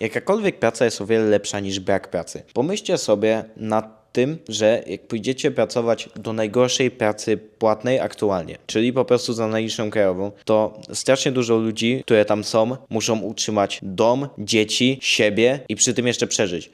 Jakakolwiek praca jest o wiele lepsza niż brak pracy. Pomyślcie sobie nad tym, że jak pójdziecie pracować do najgorszej pracy płatnej aktualnie, czyli po prostu za najniższą krajową, to strasznie dużo ludzi, które tam są, muszą utrzymać dom, dzieci, siebie i przy tym jeszcze przeżyć.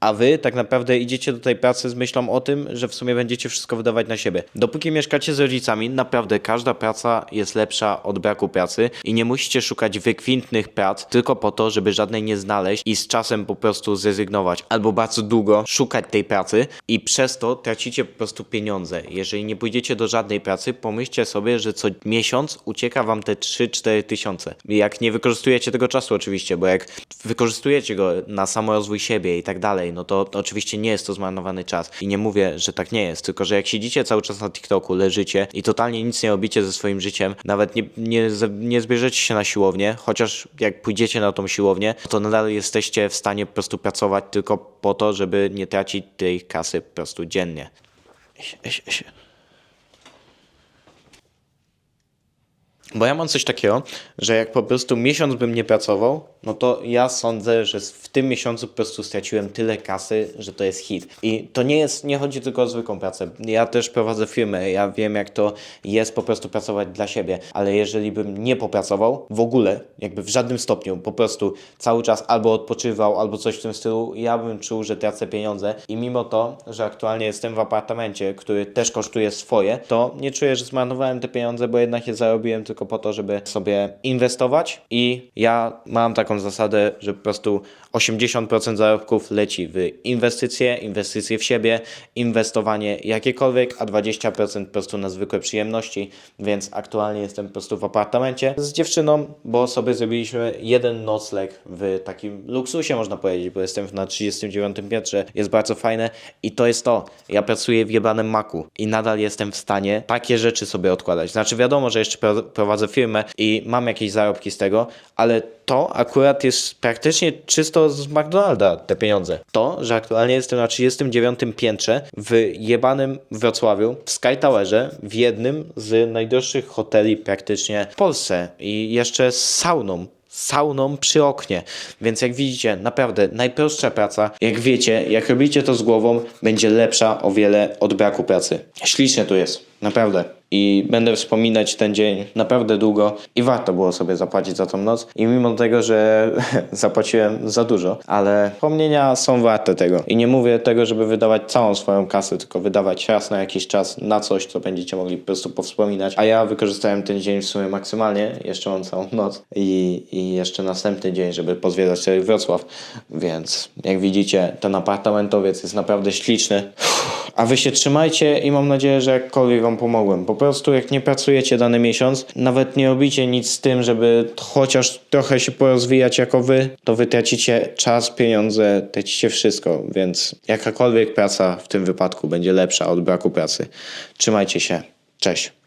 A wy tak naprawdę idziecie do tej pracy z myślą o tym, że w sumie będziecie wszystko wydawać na siebie. Dopóki mieszkacie z rodzicami, naprawdę każda praca jest lepsza od braku pracy i nie musicie szukać wykwintnych prac tylko po to, żeby żadnej nie znaleźć i z czasem po prostu zrezygnować. Albo bardzo długo szukać tej pracy i przez to tracicie po prostu pieniądze. Jeżeli nie pójdziecie do żadnej pracy, pomyślcie sobie, że co miesiąc ucieka wam te 3-4 tysiące. Jak nie wykorzystujecie tego czasu oczywiście, bo jak wykorzystujecie go na samorozwój siebie i tak dalej, no to oczywiście nie jest to zmarnowany czas. I nie mówię, że tak nie jest, tylko że jak siedzicie cały czas na TikToku, leżycie i totalnie nic nie robicie ze swoim życiem, nawet nie, nie, nie zbierzecie się na siłownię, chociaż jak pójdziecie na tą siłownię, to nadal jesteście w stanie po prostu pracować tylko po to, żeby nie tracić tej kasy po prostu dziennie. Bo ja mam coś takiego, że jak po prostu miesiąc bym nie pracował, no to ja sądzę, że w tym miesiącu po prostu straciłem tyle kasy, że to jest hit. I to nie jest, nie chodzi tylko o zwykłą pracę. Ja też prowadzę firmę, ja wiem jak to jest po prostu pracować dla siebie, ale jeżeli bym nie popracował w ogóle, jakby w żadnym stopniu, po prostu cały czas albo odpoczywał, albo coś w tym stylu, ja bym czuł, że tracę pieniądze i mimo to, że aktualnie jestem w apartamencie, który też kosztuje swoje, to nie czuję, że zmarnowałem te pieniądze, bo jednak je zarobiłem tylko po to, żeby sobie inwestować i ja mam taką zasadę, że po prostu 80% zarobków leci w inwestycje, inwestycje w siebie, inwestowanie jakiekolwiek, a 20% po prostu na zwykłe przyjemności, więc aktualnie jestem po prostu w apartamencie z dziewczyną, bo sobie zrobiliśmy jeden nocleg w takim luksusie, można powiedzieć, bo jestem na 39 piętrze, jest bardzo fajne i to jest to. Ja pracuję w jebanym maku i nadal jestem w stanie takie rzeczy sobie odkładać. Znaczy wiadomo, że jeszcze pro- prowadzę firmę i mam jakieś zarobki z tego, ale to akurat jest praktycznie czysto z McDonalda te pieniądze. To, że aktualnie jestem na 39 piętrze w jebanym Wrocławiu, w Sky Towerze, w jednym z najdroższych hoteli praktycznie w Polsce i jeszcze z sauną sauną przy oknie. Więc jak widzicie, naprawdę najprostsza praca, jak wiecie, jak robicie to z głową, będzie lepsza o wiele od braku pracy. Ślicznie tu jest, naprawdę. I będę wspominać ten dzień naprawdę długo i warto było sobie zapłacić za tą noc. I mimo tego, że zapłaciłem za dużo, ale wspomnienia są warte tego. I nie mówię tego, żeby wydawać całą swoją kasę, tylko wydawać raz na jakiś czas na coś, co będziecie mogli po prostu powspominać. A ja wykorzystałem ten dzień w sumie maksymalnie, jeszcze mam całą noc i, i jeszcze następny dzień, żeby pozwiedzać sobie Wrocław. Więc jak widzicie, ten apartamentowiec jest naprawdę śliczny. A wy się trzymajcie i mam nadzieję, że jakkolwiek wam pomogłem. Po prostu jak nie pracujecie dany miesiąc, nawet nie robicie nic z tym, żeby chociaż trochę się porozwijać jako wy, to wy tracicie czas, pieniądze, tracicie wszystko, więc jakakolwiek praca w tym wypadku będzie lepsza od braku pracy. Trzymajcie się. Cześć.